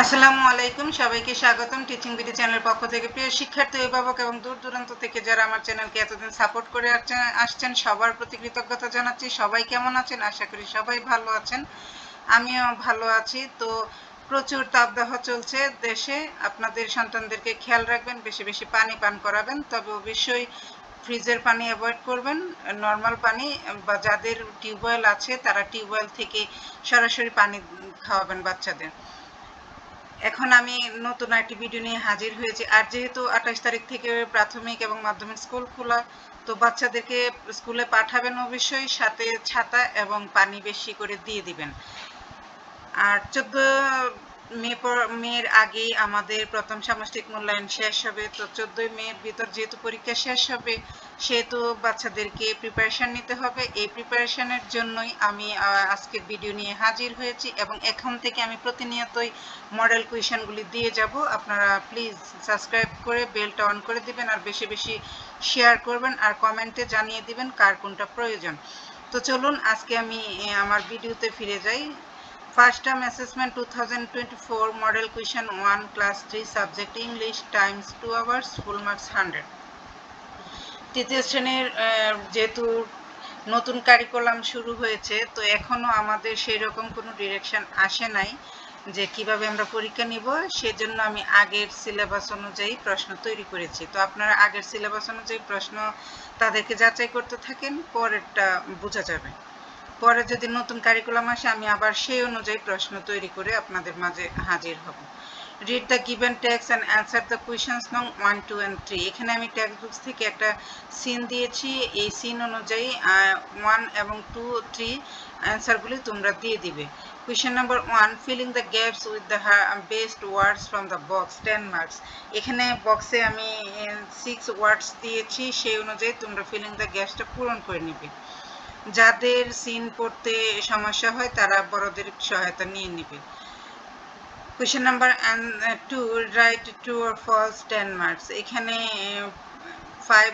আসসালামু আলাইকুম, সবাইকে স্বাগতম টিচিং বিডি চ্যানেল পক্ষ থেকে। প্রিয় শিক্ষার্থী, অভিভাবক এবং দূর দূরান্ত থেকে যারা আমার চ্যানেলকে এতদিন সাপোর্ট করে আসছেন- আসছেন, সবার প্রতি কৃতজ্ঞতা জানাচ্ছি। সবাই কেমন আছেন? আশা করি সবাই ভালো আছেন। আমিও ভালো আছি। তো প্রচুর তাপদাহ চলছে দেশে। আপনাদের সন্তানদেরকে খেয়াল রাখবেন, বেশি বেশি পানি পান করাবেন। তবে অবশ্যই ফ্রিজের পানি অ্যাভয়েড করবেন। নর্মাল পানি বা যাদের টিউবওয়েল আছে, তারা টিউবওয়েল থেকে সরাসরি পানি খাওয়াবেন বাচ্চাদের। এখন আমি নতুন একটি ভিডিও নিয়ে হাজির হয়েছি। আর যেহেতু আঠাশ তারিখ থেকে প্রাথমিক এবং মাধ্যমিক স্কুল খোলা, তো বাচ্চাদেরকে স্কুলে পাঠাবেন অবশ্যই, সাথে ছাতা এবং পানি বেশি করে দিয়ে দিবেন। আর চোদ্দ মে মের আগে আমাদের প্রথম সামষ্টিক মূল্যায়ন শেষ হবে। তো চোদ্দই মের ভিতর যেহেতু পরীক্ষা শেষ হবে সেহেতু বাচ্চাদেরকে প্রিপারেশন নিতে হবে। এই প্রিপারেশনের জন্যই আমি আহ, আজকের ভিডিও নিয়ে হাজির হয়েছি এবং এখন থেকে আমি প্রতিনিয়তই মডেল কুয়েশনগুলি দিয়ে যাব। আপনারা প্লিজ সাবস্ক্রাইব করে বেলটা অন করে দিবেন আর বেশি বেশি শেয়ার করবেন আর কমেন্টে জানিয়ে দিবেন কার কোনটা প্রয়োজন। তো চলুন আজকে আমি আমার ভিডিওতে ফিরে যাই। First term assessment 2024 model question 1 class 3 subject English times 2 hours, full marks 100 তৃতীয় শ্রেণির যেহেতু নতুন কারিকুলাম শুরু হয়েছে, তো এখনও আমাদের সেই রকম কোনো ডিরেকশন আসে নাই যে কীভাবে আমরা পরীক্ষা নিব। সেজন্য আমি আগের সিলেবাস অনুযায়ী প্রশ্ন তৈরি করেছি। তো আপনারা আগের সিলেবাস অনুযায়ী প্রশ্ন তাদেরকে যাচাই করতে থাকেন, পরেরটা বোঝা যাবে। পরে যদি নতুন কারিকুলাম আসে, আমি আবার সেই অনুযায়ী প্রশ্ন তৈরি করে আপনাদের মাঝে হাজির হব। Read the given text and answer the questions নং ওয়ান টু অ্যান্ড থ্রি এখানে আমি টেক্সট বুকস থেকে একটা সিন দিয়েছি। এই সিন অনুযায়ী ওয়ান এবং টু থ্রি অ্যান্সারগুলি তোমরা দিয়ে দিবে। Question number one filling the gaps with the best words from the box ten marks এখানে বক্সে আমি সিক্স ওয়ার্ডস দিয়েছি। সেই অনুযায়ী তোমরা ফিলিং দ্য গ্যাপসটা পূরণ করে নিবে। যাদের সিন পড়তে সমস্যা হয়, তারা বড়দের সহায়তা নিয়ে নেবে। Question number two write true or false ten marks এখানে ফাইভ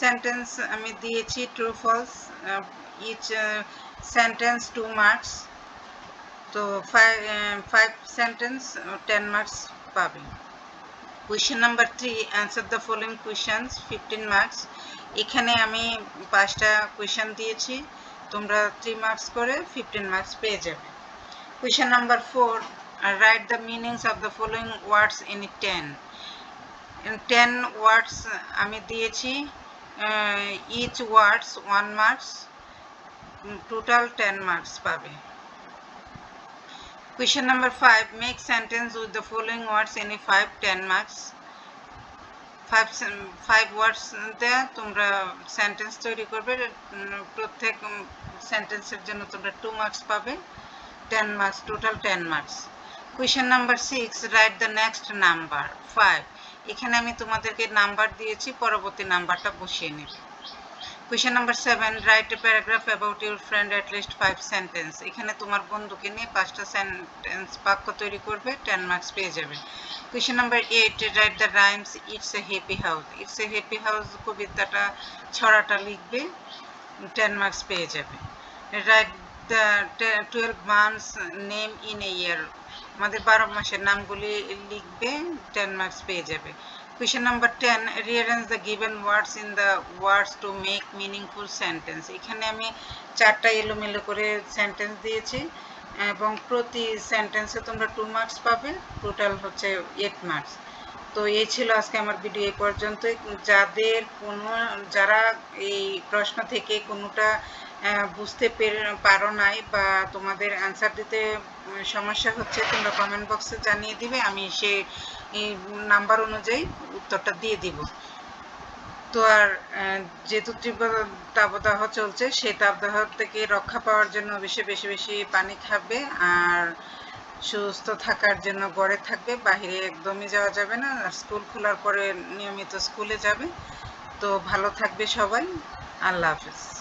সেন্টেন্স আমি দিয়েছি true false each sentence two marks তো five five sentence ten marks পাবে। Question number three answer the following questions fifteen marks এখানে আমি পাঁচটা question দিয়েছি, তোমরা থ্রি মার্কস করে ফিফটিন মার্কস পেয়ে যাবে। Question number four write the meanings of the following words in ten ten words আমি দিয়েছি each words one marks total ten marks পাবে। Question number 5. Make sentence with the following words in a 5, 10 marks. 5, 5 words দেয়া তোমরা sentence তৈরি করবে প্রত্যেক সেন্টেন্সের জন্য তোমরা 2 মার্কস পাবে 10 marks total 10 marks question number 6 write the next number 5 এখানে আমি তোমাদেরকে নাম্বার দিয়েছি পরবর্তী নাম্বারটা বসিয়ে নেবে question number seven write a paragraph about your friend at least five sentence এখানে তোমার বন্ধুকে নিয়ে পাঁচটা সেন্টেন্স বাক্য তৈরি করবে টেন মার্কস পেয়ে যাবে। Question number eight write the rhymes it's a happy house it's a happy house কবিতাটা ছড়াটা লিখবে টেন মার্কস পেয়ে যাবে। Write the twelve months name in a year আমাদের বারো মাসের নামগুলি লিখবে টেন মার্কস পেয়ে যাবে। Question number 10 rearrange the given words in the words to make meaningful sentence. এখানে আমি চারটা এলোমেলো করে সেন্টেন্স দিয়েছি, এবং প্রতি সেন্টেন্সে তোমরা টু মার্কস পাবে টোটাল হচ্ছে এইট মার্কস তো এই ছিল আজকে আমার ভিডিও এই পর্যন্তই। যাদের কোনো, যারা এই প্রশ্ন থেকে কোনোটা বুঝতে পেরে- নাই বা তোমাদের অ্যান্সার দিতে সমস্যা হচ্ছে, তোমরা কমেন্ট বক্সে জানিয়ে দিবে, আমি এই নাম্বার অনুযায়ী উত্তরটা দিয়ে দিব। তো আর যেহেতু তীব্র তাপদাহ চলছে, সেই তাপদাহ থেকে রক্ষা পাওয়ার জন্য বেশি বেশি বেশি পানি খাবে আর সুস্থ থাকার জন্য গড়ে থাকবে বাইরে একদমই যাওয়া যাবে না স্কুল খোলার পরে নিয়মিত স্কুলে যাবে। তো ভালো থাকবে সবাই, আল্লাহ হাফিজ।